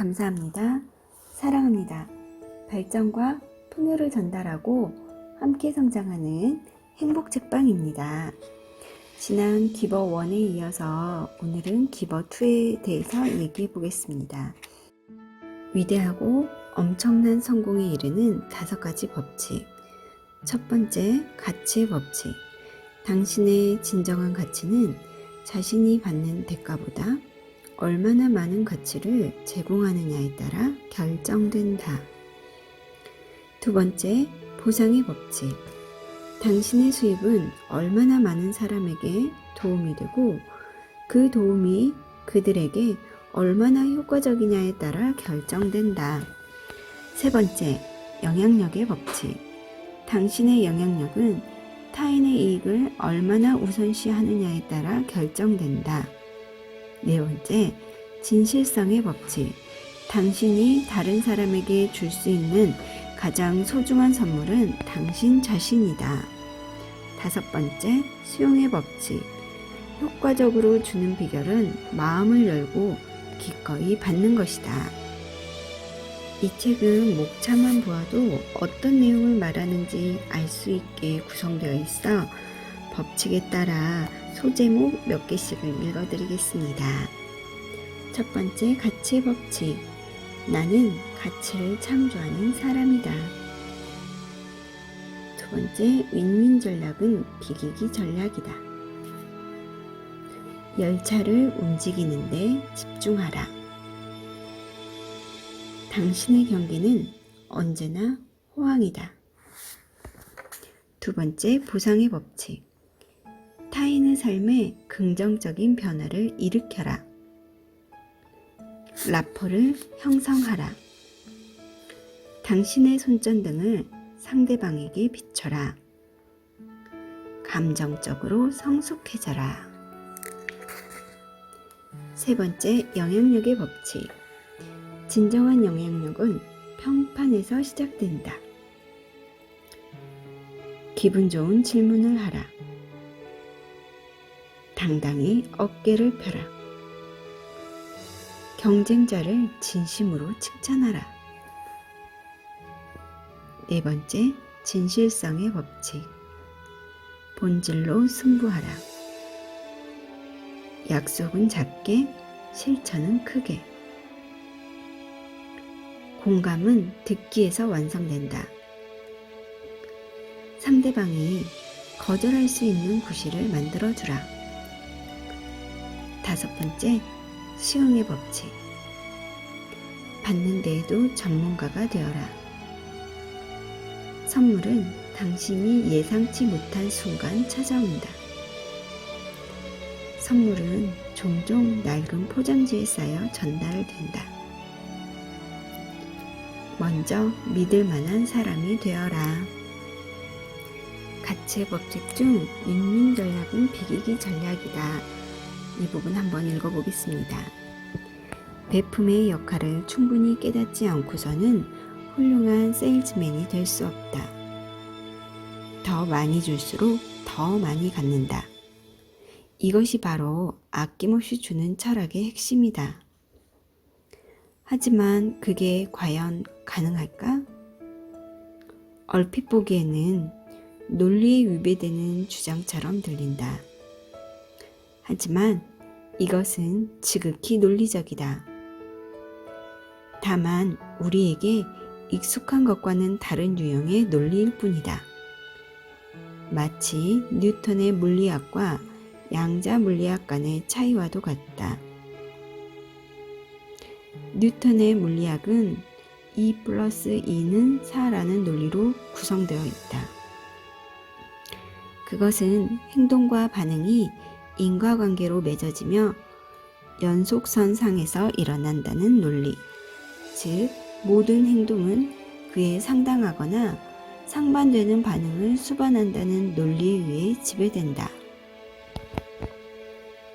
감사합니다. 사랑합니다. 발전과 풍요를 전달하고 함께 성장하는 행복 책방입니다. 지난 기버 1에 이어서 오늘은 기버 2에 대해서 얘기해 보겠습니다. 위대하고 엄청난 성공에 이르는 다섯 가지 법칙. 첫 번째, 가치의 법칙. 당신의 진정한 가치는 자신이 받는 대가보다 얼마나 많은 가치를 제공하느냐에 따라 결정된다. 두 번째, 보상의 법칙. 당신의 수입은 얼마나 많은 사람에게 도움이 되고 그 도움이 그들에게 얼마나 효과적이냐에 따라 결정된다. 세 번째, 영향력의 법칙. 당신의 영향력은 타인의 이익을 얼마나 우선시하느냐에 따라 결정된다. 네 번째, 진실성의 법칙. 당신이 다른 사람에게 줄 수 있는 가장 소중한 선물은 당신 자신이다. 다섯 번째, 수용의 법칙. 효과적으로 주는 비결은 마음을 열고 기꺼이 받는 것이다. 이 책은 목차만 보아도 어떤 내용을 말하는지 알 수 있게 구성되어 있어 법칙에 따라 소제목 몇 개씩을 읽어드리겠습니다. 첫 번째, 가치의 법칙. 나는 가치를 창조하는 사람이다. 두 번째, 윈윈 전략은 비기기 전략이다. 열차를 움직이는데 집중하라. 당신의 경기는 언제나 호황이다. 두 번째, 보상의 법칙. 타인의 삶에 긍정적인 변화를 일으켜라. 라포를 형성하라. 당신의 손전등을 상대방에게 비춰라. 감정적으로 성숙해져라. 세 번째, 영향력의 법칙. 진정한 영향력은 평판에서 시작된다. 기분 좋은 질문을 하라. 당당히 어깨를 펴라. 경쟁자를 진심으로 칭찬하라. 네 번째, 진실성의 법칙. 본질로 승부하라. 약속은 작게, 실천은 크게. 공감은 듣기에서 완성된다. 상대방이 거절할 수 있는 구실을 만들어 주라. 다섯 번째, 수용의 법칙. 받는 데에도 전문가가 되어라. 선물은 당신이 예상치 못한 순간 찾아온다. 선물은 종종 낡은 포장지에 쌓여 전달된다. 먼저 믿을 만한 사람이 되어라. 가치의 법칙 중 윈윈 전략은 비기기 전략이다. 이 부분 한번 읽어보겠습니다. 베품의 역할을 충분히 깨닫지 않고서는 훌륭한 세일즈맨이 될 수 없다. 더 많이 줄수록 더 많이 갖는다. 이것이 바로 아낌없이 주는 철학의 핵심이다. 하지만 그게 과연 가능할까? 얼핏 보기에는 논리에 위배되는 주장처럼 들린다. 하지만 이것은 지극히 논리적이다. 다만 우리에게 익숙한 것과는 다른 유형의 논리일 뿐이다. 마치 뉴턴의 물리학과 양자 물리학 간의 차이와도 같다. 뉴턴의 물리학은 2 플러스 2는 4라는 논리로 구성되어 있다. 그것은 행동과 반응이 인과관계로 맺어지며 연속선 상에서 일어난다는 논리. 즉, 모든 행동은 그에 상당하거나 상반되는 반응을 수반한다는 논리에 의해 지배된다.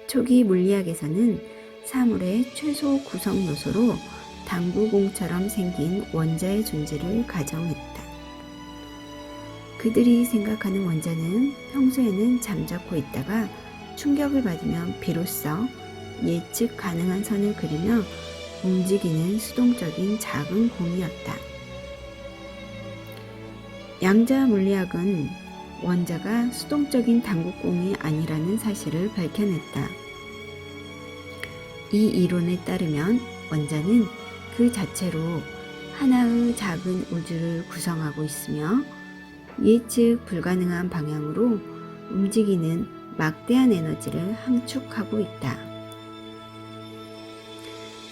초기 물리학에서는 사물의 최소 구성 요소로 당구공처럼 생긴 원자의 존재를 가정했다. 그들이 생각하는 원자는 평소에는 잠자코 있다가 충격을 받으면 비로소 예측 가능한 선을 그리며 움직이는 수동적인 작은 공이었다. 양자 물리학은 원자가 수동적인 당구공이 아니라는 사실을 밝혀냈다. 이 이론에 따르면 원자는 그 자체로 하나의 작은 우주를 구성하고 있으며 예측 불가능한 방향으로 움직이는 막대한 에너지를 함축하고 있다.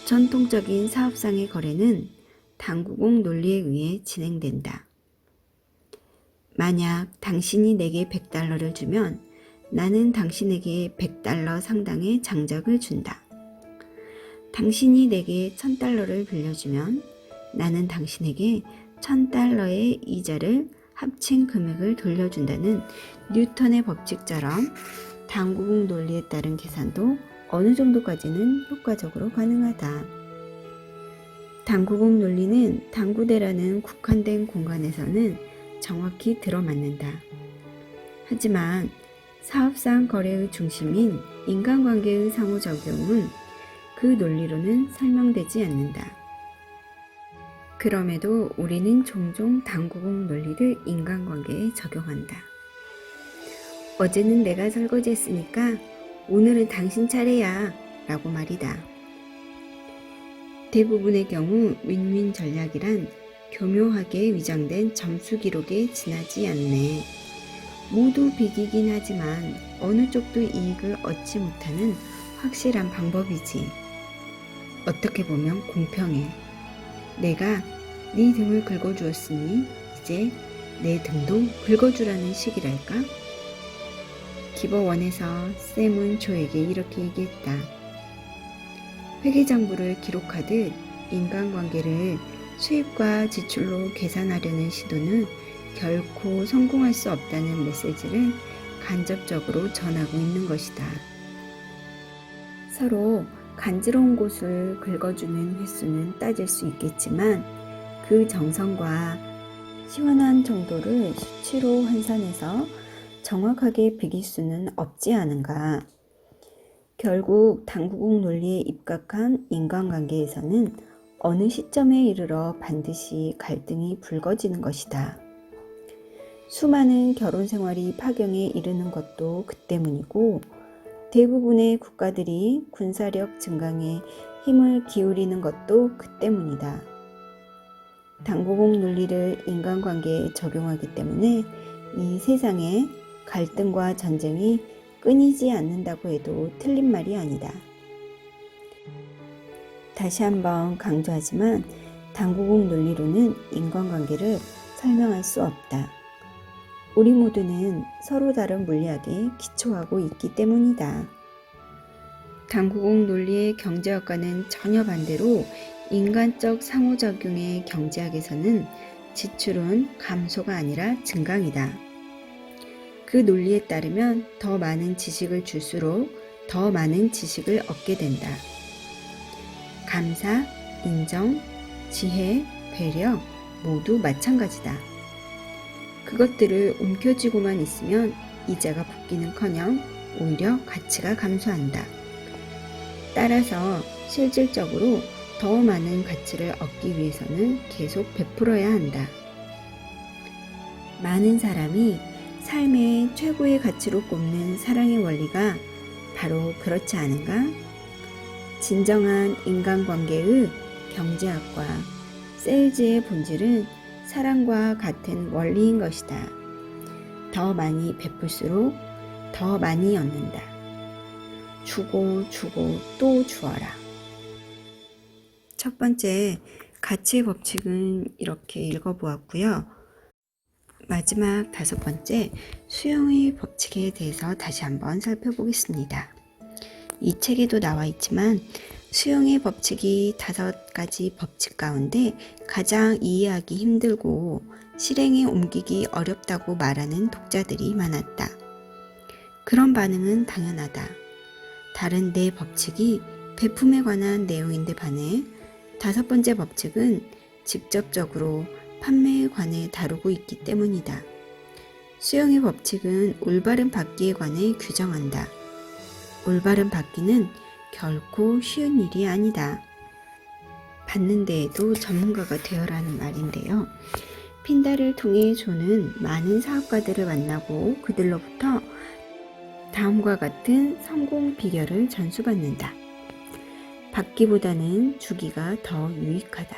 전통적인 사업상의 거래는 당구공 논리에 의해 진행된다. 만약 당신이 내게 100달러를 주면 나는 당신에게 100달러 상당의 장작을 준다. 당신이 내게 1000달러를 빌려주면 나는 당신에게 1000달러의 이자를 합친 금액을 돌려준다는 뉴턴의 법칙처럼 당구공 논리에 따른 계산도 어느 정도까지는 효과적으로 가능하다. 당구공 논리는 당구대라는 국한된 공간에서는 정확히 들어맞는다. 하지만 사업상 거래의 중심인 인간관계의 상호작용은 그 논리로는 설명되지 않는다. 그럼에도 우리는 종종 당구공 논리를 인간관계에 적용한다. 어제는 내가 설거지했으니까 오늘은 당신 차례야 라고 말이다. 대부분의 경우 윈윈 전략이란 교묘하게 위장된 점수 기록에 지나지 않네. 모두 비기긴 하지만 어느 쪽도 이익을 얻지 못하는 확실한 방법이지. 어떻게 보면 공평해. 내가 네 등을 긁어주었으니 이제 내 등도 긁어주라는 식이랄까? 기버원에서 샘은 조에게 이렇게 얘기했다. 회계장부를 기록하듯 인간관계를 수입과 지출로 계산하려는 시도는 결코 성공할 수 없다는 메시지를 간접적으로 전하고 있는 것이다. 서로 간지러운 곳을 긁어주는 횟수는 따질 수 있겠지만 그 정성과 시원한 정도를 수치로 환산해서 정확하게 비길 수는 없지 않은가. 결국 당구공 논리에 입각한 인간관계에서는 어느 시점에 이르러 반드시 갈등이 불거지는 것이다. 수많은 결혼 생활이 파경에 이르는 것도 그 때문이고 대부분의 국가들이 군사력 증강에 힘을 기울이는 것도 그 때문이다. 당구공 논리를 인간관계에 적용하기 때문에 이 세상에 갈등과 전쟁이 끊이지 않는다고 해도 틀린 말이 아니다. 다시 한번 강조하지만 당구공 논리로는 인간관계를 설명할 수 없다. 우리 모두는 서로 다른 물리학에 기초하고 있기 때문이다. 당구공 논리의 경제학과는 전혀 반대로 인간적 상호작용의 경제학에서는 지출은 감소가 아니라 증강이다. 그 논리에 따르면 더 많은 지식을 줄수록 더 많은 지식을 얻게 된다. 감사, 인정, 지혜, 배려 모두 마찬가지다. 그것들을 움켜쥐고만 있으면 이자가 붙기는커녕 오히려 가치가 감소한다. 따라서 실질적으로 더 많은 가치를 얻기 위해서는 계속 베풀어야 한다. 많은 사람이 삶의 최고의 가치로 꼽는 사랑의 원리가 바로 그렇지 않은가? 진정한 인간관계의 경제학과 세일즈의 본질은 사랑과 같은 원리인 것이다. 더 많이 베풀수록 더 많이 얻는다. 주고 주고 또 주어라. 첫 번째 가치의 법칙은 이렇게 읽어보았고요. 마지막 다섯 번째 수용의 법칙에 대해서 다시 한번 살펴보겠습니다. 이 책에도 나와 있지만 수용의 법칙이 다섯 가지 법칙 가운데 가장 이해하기 힘들고 실행에 옮기기 어렵다고 말하는 독자들이 많았다. 그런 반응은 당연하다. 다른 네 법칙이 배품에 관한 내용인데 반해 다섯 번째 법칙은 직접적으로 판매에 관해 다루고 있기 때문이다. 수용의 법칙은 올바른 받기에 관해 규정한다. 올바른 받기는 결코 쉬운 일이 아니다. 받는 데에도 전문가가 되어라는 말인데요. 핀다를 통해 조는 많은 사업가들을 만나고 그들로부터 다음과 같은 성공 비결을 전수받는다. 받기보다는 주기가 더 유익하다.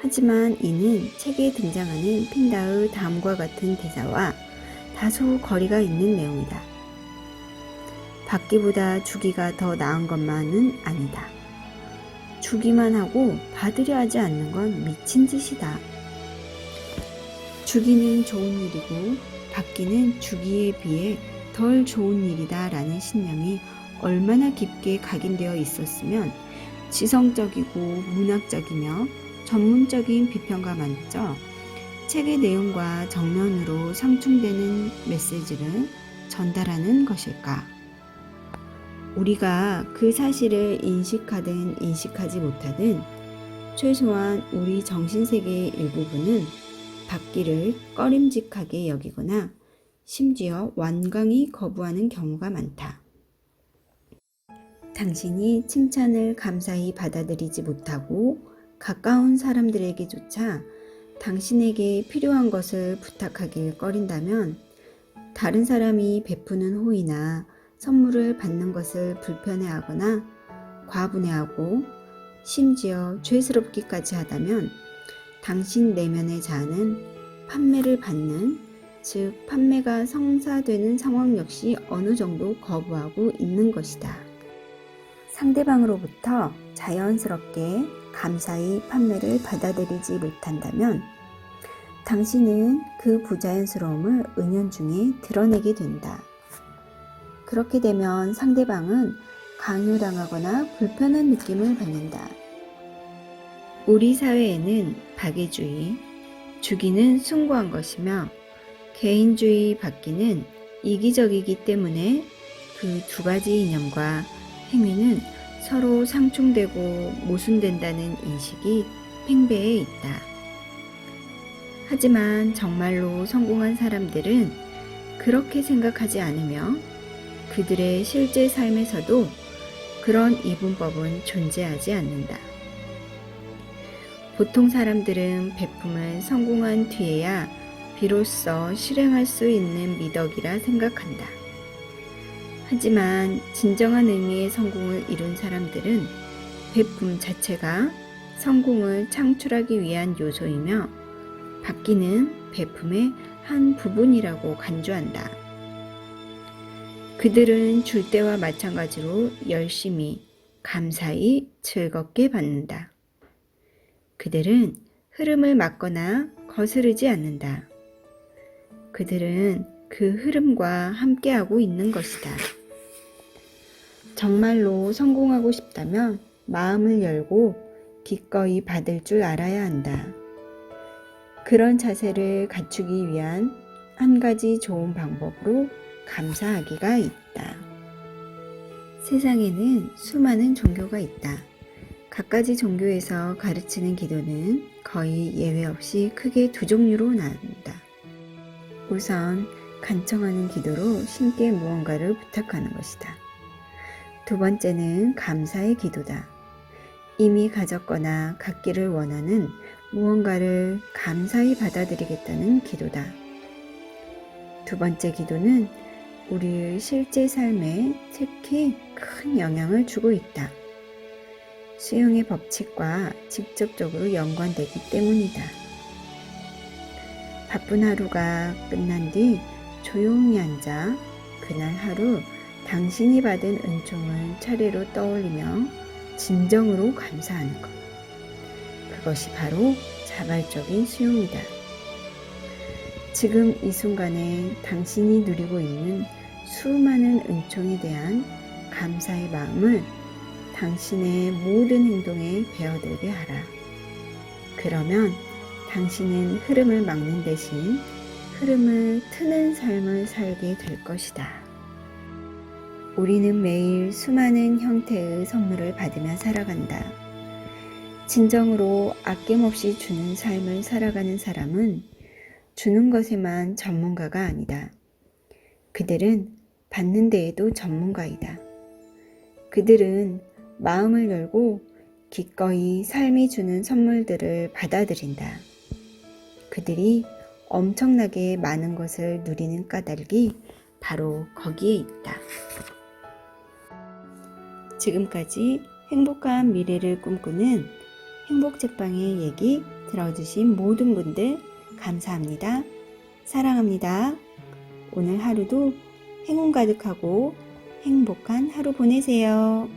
하지만 이는 책에 등장하는 핀다의 다음과 같은 대사와 다소 거리가 있는 내용이다. 받기보다 주기가 더 나은 것만은 아니다. 주기만 하고 받으려 하지 않는 건 미친 짓이다. 주기는 좋은 일이고 받기는 주기에 비해 덜 좋은 일이다 라는 신념이 얼마나 깊게 각인되어 있었으면 지성적이고 문학적이며 전문적인 비평가 많죠. 책의 내용과 정면으로 상충되는 메시지를 전달하는 것일까? 우리가 그 사실을 인식하든 인식하지 못하든 최소한 우리 정신세계의 일부분은 받기를 꺼림직하게 여기거나 심지어 완강히 거부하는 경우가 많다. 당신이 칭찬을 감사히 받아들이지 못하고 가까운 사람들에게조차 당신에게 필요한 것을 부탁하길 꺼린다면 다른 사람이 베푸는 호의나 선물을 받는 것을 불편해하거나 과분해하고 심지어 죄스럽기까지 하다면 당신 내면의 자아는 판매를 받는 즉 판매가 성사되는 상황 역시 어느 정도 거부하고 있는 것이다. 상대방으로부터 자연스럽게 감사히 판매를 받아들이지 못한다면 당신은 그 부자연스러움을 은연중에 드러내게 된다. 그렇게 되면 상대방은 강요당하거나 불편한 느낌을 받는다. 우리 사회에는 박애주의, 주기는 숭고한 것이며 개인주의 받기는 이기적이기 때문에 그 두 가지 이념과 행위는 서로 상충되고 모순된다는 인식이 팽배해 있다. 하지만 정말로 성공한 사람들은 그렇게 생각하지 않으며 그들의 실제 삶에서도 그런 이분법은 존재하지 않는다. 보통 사람들은 베품을 성공한 뒤에야 비로소 실행할 수 있는 미덕이라 생각한다. 하지만 진정한 의미의 성공을 이룬 사람들은 베품 자체가 성공을 창출하기 위한 요소이며 받기는 베품의 한 부분이라고 간주한다. 그들은 줄 때와 마찬가지로 열심히, 감사히, 즐겁게 받는다. 그들은 흐름을 막거나 거스르지 않는다. 그들은 그 흐름과 함께하고 있는 것이다. 정말로 성공하고 싶다면 마음을 열고 기꺼이 받을 줄 알아야 한다. 그런 자세를 갖추기 위한 한 가지 좋은 방법으로 감사하기가 있다. 세상에는 수많은 종교가 있다. 갖가지 종교에서 가르치는 기도는 거의 예외 없이 크게 두 종류로 나눈다. 우선 간청하는 기도로 신께 무언가를 부탁하는 것이다. 두 번째는 감사의 기도다. 이미 가졌거나 갖기를 원하는 무언가를 감사히 받아들이겠다는 기도다. 두 번째 기도는 우리의 실제 삶에 특히 큰 영향을 주고 있다. 수용의 법칙과 직접적으로 연관되기 때문이다. 바쁜 하루가 끝난 뒤 조용히 앉아 그날 하루 당신이 받은 은총을 차례로 떠올리며 진정으로 감사하는 것. 그것이 바로 자발적인 수용이다. 지금 이 순간에 당신이 누리고 있는 수많은 은총에 대한 감사의 마음을 당신의 모든 행동에 배어들게 하라. 그러면 당신은 흐름을 막는 대신 흐름을 트는 삶을 살게 될 것이다. 우리는 매일 수많은 형태의 선물을 받으며 살아간다. 진정으로 아낌없이 주는 삶을 살아가는 사람은 주는 것에만 전문가가 아니다. 그들은 받는 데에도 전문가이다. 그들은 마음을 열고 기꺼이 삶이 주는 선물들을 받아들인다. 그들이 엄청나게 많은 것을 누리는 까닭이 바로 거기에 있다. 지금까지 행복한 미래를 꿈꾸는 행복책방의 얘기 들어주신 모든 분들 감사합니다. 사랑합니다. 오늘 하루도 행운 가득하고 행복한 하루 보내세요.